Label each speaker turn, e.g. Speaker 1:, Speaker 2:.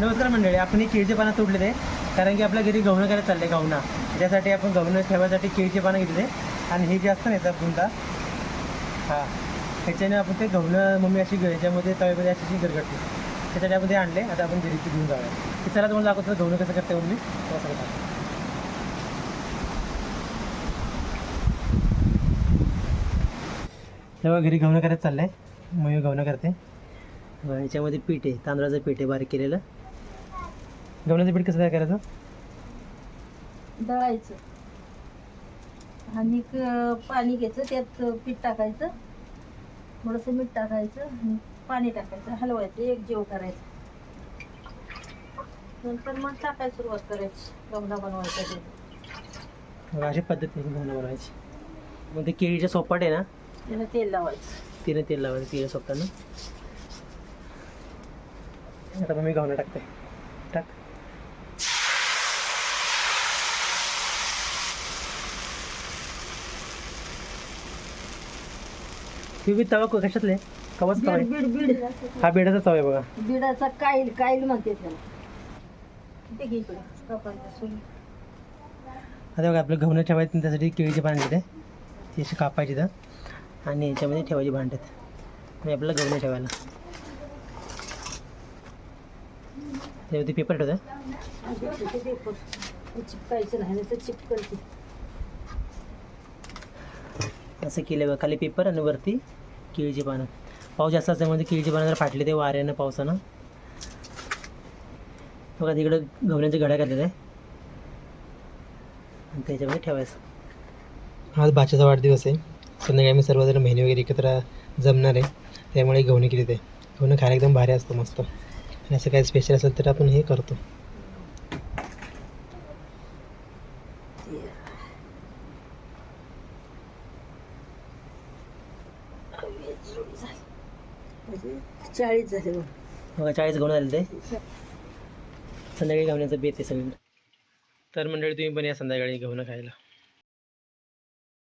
Speaker 1: नमस्कार मंडळी आपण हे केळीचे पानं तोडलेले आहे कारण की आपल्या घरी गव्हणं करायला चाललंय गव्हणा त्यासाठी आपण गहुणं ठेवायसाठी केळीचे पानं घेतले आणि हे जे असतं ना याचा गुंडा हां ह्याच्याने आपण ते गहुणं मम्मी अशी ह्याच्यामध्ये याच्यामध्ये तव्यामध्ये अशी अशी गरगटली त्यासाठी आपण ते आणले आता आपण घरी घेऊन जाऊया. ते चला तुम्हाला दाखवतो गव्हणं कसं करते मम्मी. तेव्हा करतात तेव्हा घरी गव्हणं करायचं चाललंय. मग गवणं करते. याच्यामध्ये पीठ आहे तांदळाचं पीठ आहे बारीक केलेलं. गव्हाचं पीठ कसं तयार करायचं?
Speaker 2: दळायचं. आणि क- पाणी घ्यायचं त्यात पीठ टाकायचं. थोडंसं मीठ टाकायचं आणि पाणी टाकायचं हलवायचं एक जेव करायचं. नंतर मग टाकायला सुरुवात करायची गमला बनवायचा ते.
Speaker 1: बघा, अशी पद्धत आहे गव्हाणं बनवायची. मग ते केळीच्या सोपाट आहे ना?
Speaker 2: त्याला तेल लावायचं.
Speaker 1: तिने तेल लावायचं केळीच्या सोपटानं आता मग मी गव्हाणं टाकते. टाक. हे तवा क- कशातले? कवाच तवा
Speaker 2: बीड
Speaker 1: आहे?
Speaker 2: बीड बीड
Speaker 1: हा बेडाचा तवा आहे बघा.
Speaker 2: बिडाचा काईल काईल म्हणते त्याला. ते घे इकडे. कापायचं सोडून.
Speaker 1: आता बघा आपलं गव्हाणं ठेवायचं त्यासाठी केळीचे पानं घेते ती अशी कापायची तर आणि याच्यामध्ये ठेवायची भांड्यात आणि आपल्याला गव्हाणं ठेवायला. त्यावरती पेपर ठेवतं
Speaker 2: आणि ते- ते- ते पेपर. ते चिपकायचं नाही तर चिपकलते
Speaker 1: असं केलं बघा खाली पेपर आणि वरती केळीची पानं. पाऊस जास्त असल्यामुळे म्हणजे केळीची पानं जर फाटले ते वाऱ्यानं पावसानं. बघा तिकडं गवण्याच्या घड्या घातलेल्या आहे. आणि त्याच्यामध्ये ठेवायचं. आज बाच्याचा वाढदिवस आहे. संध्याकाळी आम्ही सर्वजण महिने वगैरे एकत्र जमणार आहे. त्यामुळे गवणी केली ते गवणं खायला एकदम भारी असतं मस्त. आणि असं काही स्पेशल असेल तर आपण हे करतो.
Speaker 2: चाळीस झाले बघा.
Speaker 1: हो, चाळीस गुण झाले ते. संध्याकाळी गव्हाण्याचं बेत आहे सगळीकडे. तर मंडळी तुम्ही पण या संध्याकाळी घेऊन खायला.